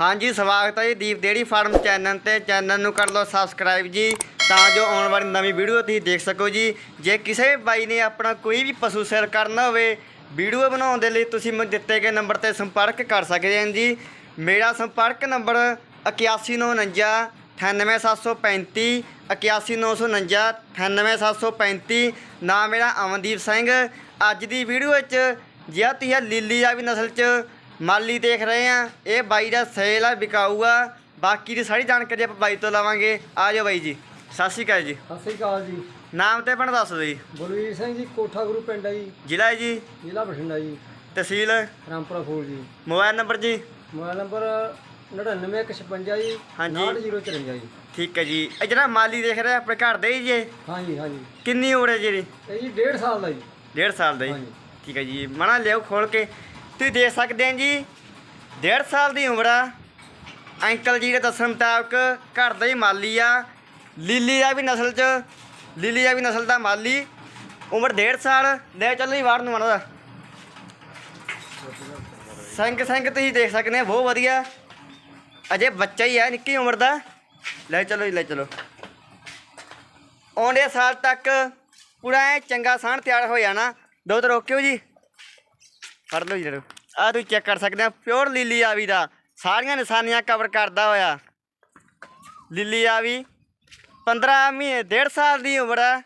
ਹਾਂਜੀ, ਸਵਾਗਤ ਹੈ ਜੀ ਦੀਪ ਡੇੜੀ ਫਾਰਮ ਚੈਨਲ ਤੇ। ਚੈਨਲ ਨੂੰ ਕਰ ਲਓ ਸਬਸਕ੍ਰਾਈਬ ਜੀ, ਤਾਂ ਜੋ ਆਉਣ ਵਾਲੀ ਨਵੀਂ ਵੀਡੀਓ ਤੁਸੀਂ ਦੇਖ ਸਕੋ ਜੀ। ਜੇ ਕਿਸੇ ਵੀ ਬਾਈ ਨੇ ਆਪਣਾ ਕੋਈ ਵੀ ਪਸ਼ੂ ਸੇਲ ਕਰਨਾ ਹੋਵੇ, ਵੀਡੀਓ ਬਣਾਉਣ ਦੇ ਲਈ ਤੁਸੀਂ ਮੈਨੂੰ ਦਿੱਤੇ ਗਏ ਨੰਬਰ ਤੇ ਸੰਪਰਕ ਕਰ ਸਕਦੇ ਹੋ ਜੀ। ਮੇਰਾ ਸੰਪਰਕ ਨੰਬਰ 8199 98735 81949 98735 ਨਾਮ ਮੇਰਾ ਅਮਨਦੀਪ ਸਿੰਘ। ਅੱਜ ਦੀ ਵੀਡੀਓ ਵਿੱਚ, ਜੇ ਤੁਸੀਂ ਲੀਲੀ ਆ ਵੀ ਨਸਲ ਚ ਮਾਲੀ ਦੇਖ ਰਹੇ ਆ ਇਹ ਬਾਈ ਦਾ ਸੇਲ ਆ ਵਿਕਾਊ ਆ ਬਾਕੀ ਦੀ ਸਾਰੀ ਜਾਣਕਾਰੀ ਆਪਾਂ ਬਾਈ ਤੋਂ ਲਵਾਂਗੇ। ਆ ਜਾਓ ਬਾਈ ਜੀ। ਸਤਿ ਸ਼੍ਰੀ ਅਕਾਲ ਜੀ। ਸਤਿ ਸ੍ਰੀ ਅਕਾਲ ਜੀ। ਨਾਮ ਤੇ ਪਿੰਡ ਦੱਸ ਦਿਓ ਜੀ। ਬਲਵੀਰ ਸਿੰਘ ਜੀ ਕੋਠਾ ਗੁਰੂ ਪਿੰਡ ਹੈ ਜੀ। ਜ਼ਿਲ੍ਹਾ ਹੈ ਜੀ? ਜ਼ਿਲ੍ਹਾ ਬਠਿੰਡਾ ਜੀ। ਤਹਿਸੀਲ? ਰਾਮਪੁਰਾ ਫੂਲ ਜੀ। ਮੋਬਾਈਲ ਨੰਬਰ ਜੀ? ਮੋਬਾਈਲ ਨੰਬਰ 99156 ਜੀ ਹਾਂਜੀ। 98054 ਜੀ। ਠੀਕ ਹੈ ਜੀ। ਇਹ ਜਿਹੜਾ ਮਾਲੀ ਦੇਖ ਰਿਹਾ ਆਪਣੇ ਘਰ ਦੇ ਹੀ ਜੀ ਇਹ? ਹਾਂਜੀ ਹਾਂਜੀ। ਕਿੰਨੀ ਉਮਰ ਹੈ ਜੀ ਇਹਦੀ? ਇਹ ਜੀ 1.5 ਸਾਲ ਦਾ ਜੀ। ਡੇਢ ਸਾਲ ਦਾ ਜੀ। ਹਾਂਜੀ। ਠੀਕ ਹੈ ਜੀ। ਮਣਾ ਲਿਓ ਖੋਲ ਕੇ। ਤੁਸੀਂ ਦੇਖ ਸਕਦੇ ਹੋ ਜੀ, ਡੇਢ ਸਾਲ ਦੀ ਉਮਰ ਆ। ਅੰਕਲ ਜੀ ਦੇ ਦੱਸਣ ਮੁਤਾਬਕ ਘਰ ਦਾ ਹੀ ਮਾਲੀ ਆ। ਲੀਲੀ ਆ ਵੀ ਨਸਲ ਚ, ਲੀਲੀ ਆ ਵੀ ਨਸਲ ਦਾ ਮਾਲੀ। ਉਮਰ ਡੇਢ ਸਾਲ, ਲੈ ਚੱਲੋ ਜੀ ਬਾਹਰ ਨੂੰ ਮਾੜਾ ਜਿਹਾ। ਸਿੰਘ ਸਿੰਘ ਤੁਸੀਂ ਦੇਖ ਸਕਦੇ ਹੋ, ਬਹੁਤ ਵਧੀਆ। ਅਜੇ ਬੱਚਾ ਹੀ ਆ, ਨਿੱਕੀ ਉਮਰ ਦਾ। ਲੈ ਚਲੋ ਜੀ, ਲੈ ਚਲੋ। ਆਉਂਦੇ ਸਾਲ ਤੱਕ ਪੂਰਾ ਚੰਗਾ ਸਾਣ ਤਿਆਰ ਹੋ ਜਾਣਾ। ਦੁੱਧ ਰੋਕਿਓ ਜੀ। ਫੜ ਲਓ ਜੀ ਆ ਤੁਸੀਂ ਚੈੱਕ ਕਰ ਸਕਦੇ ਆ ਪਿਓਰ ਲੀਲੀ ਆਵੀ ਦਾ। ਸਾਰੀਆਂ ਨਿਸ਼ਾਨੀਆਂ ਕਵਰ ਕਰਦਾ ਹੋਇਆ। ਲੀਲੀ ਆਵੀ 15 ਮਹੀਨੇ ਡੇਢ ਸਾਲ ਦੀ ਉਮਰ ਆ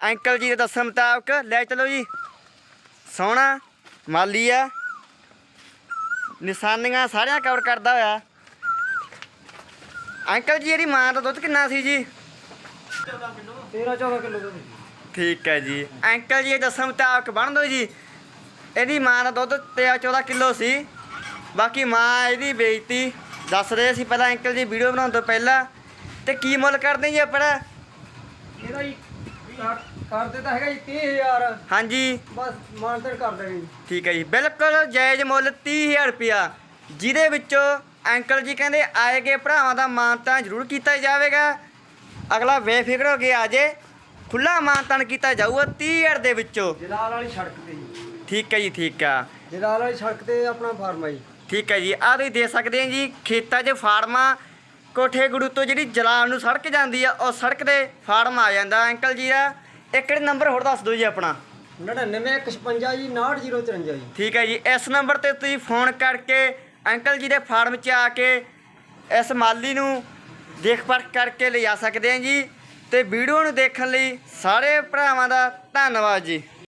ਅੰਕਲ ਜੀ ਦੇ ਦੱਸਣ ਮੁਤਾਬਕ ਲੈ ਚਲੋ ਜੀ। ਸੋਹਣਾ ਮਾਲੀ ਆ ਨਿਸ਼ਾਨੀਆਂ ਸਾਰੀਆਂ ਕਵਰ ਕਰਦਾ ਹੋਇਆ। ਅੰਕਲ ਜੀ ਇਹਦੀ ਮਾਂ ਦਾ ਦੁੱਧ ਕਿੰਨਾ ਸੀ ਜੀ? 13 14 ਕਿਲੋ ਠੀਕ ਹੈ ਜੀ। ਅੰਕਲ ਜੀ ਇਹ ਦੱਸਣ ਮੁਤਾਬਕ ਬਣ ਦੋ ਜੀ। ਇਹਦੀ ਮਾਂ ਦਾ ਦੁੱਧ 13 14 ਕਿਲੋ ਸੀ। ਬਾਕੀ ਮਾਂ ਇਹਦੀ ਵੇਚਤੀ ਦੱਸ ਰਹੇ ਸੀ ਪਹਿਲਾਂ ਅੰਕਲ ਜੀ ਵੀਡੀਓ ਬਣਾਉਣ ਤੋਂ ਪਹਿਲਾਂ। ਤੇ ਕੀ ਮੁੱਲ ਕਰਦੇ ਜੀ ਆਪਣਾ? ਇਹਦਾ ਜੀ ਕਰ- ਕਰਦੇ ਤਾਂ ਹੈਗਾ ਜੀ 30000 ਹਾਂਜੀ। ਬਸ ਮਾਨਤਨ ਕਰ ਦੇਣੀ ਜੀ। ਠੀਕ ਹੈ ਜੀ ਬਿਲਕੁਲ ਜਾਇਜ਼ ਮੁੱਲ 30000 ਰੁਪਿਆ ਜਿਹਦੇ ਵਿੱਚੋਂ ਅੰਕਲ ਜੀ ਕਹਿੰਦੇ ਆਏਗੇ ਭਰਾਵਾਂ ਦਾ ਮਾਨਤਾਨ ਜ਼ਰੂਰ ਕੀਤਾ ਜਾਵੇਗਾ। ਅਗਲਾ ਬੇਫਿਕਰ ਹੋ ਕੇ ਆ ਜੇ ਖੁੱਲਾ ਮਾਨਤਾਨ ਕੀਤਾ ਜਾਊਗਾ 30000 ਦੇ ਵਿੱਚੋਂ। ਜਲਾਲ ਵਾਲੀ ਸੜਕ ਤੇ ਜੀ। ਠੀਕ ਹੈ ਜੀ ਠੀਕ ਆ ਜਲਾਲ ਵਾਲੀ ਸੜਕ ਤੇ ਆਪਣਾ ਫਾਰਮ ਹੈ ਜੀ। ਠੀਕ ਹੈ ਜੀ। ਆਹ ਤੁਸੀਂ ਦੇਖ ਸਕਦੇ ਹੋ ਜੀ ਖੇਤਾਂ 'ਚ ਫਾਰਮਾਂ ਕੋਠੇ ਗੁਰੂ ਤੋਂ ਜਿਹੜੀ ਜਲਾਲ ਨੂੰ ਸੜਕ ਜਾਂਦੀ ਆ ਉਹ ਸੜਕ ਦੇ ਫਾਰਮ ਆ ਜਾਂਦਾ ਅੰਕਲ ਜੀ ਦਾ। ਇੱਕ ਨੰਬਰ ਹੋਰ ਦੱਸ ਦਿਓ ਜੀ ਆਪਣਾ? 99156 ਜੀ 98053 ਜੀ। ਠੀਕ ਹੈ ਜੀ। ਇਸ ਨੰਬਰ ਤੇ ਤੁਸੀਂ ਫੋਨ ਕਰਕੇ ਅੰਕਲ ਜੀ ਦੇ ਫਾਰਮ 'ਚ ਆ ਕੇ ਇਸ ਮਾਲੀ ਨੂੰ ਦੇਖ ਪਰਖ ਕਰਕੇ ਲਿਜਾ ਸਕਦੇ ਹੋ ਜੀ। ਤੇ ਵੀਡੀਓ ਨੂੰ ਦੇਖਣ ਲਈ ਸਾਰੇ ਭਰਾਵਾਂ ਦਾ ਧੰਨਵਾਦ ਜੀ।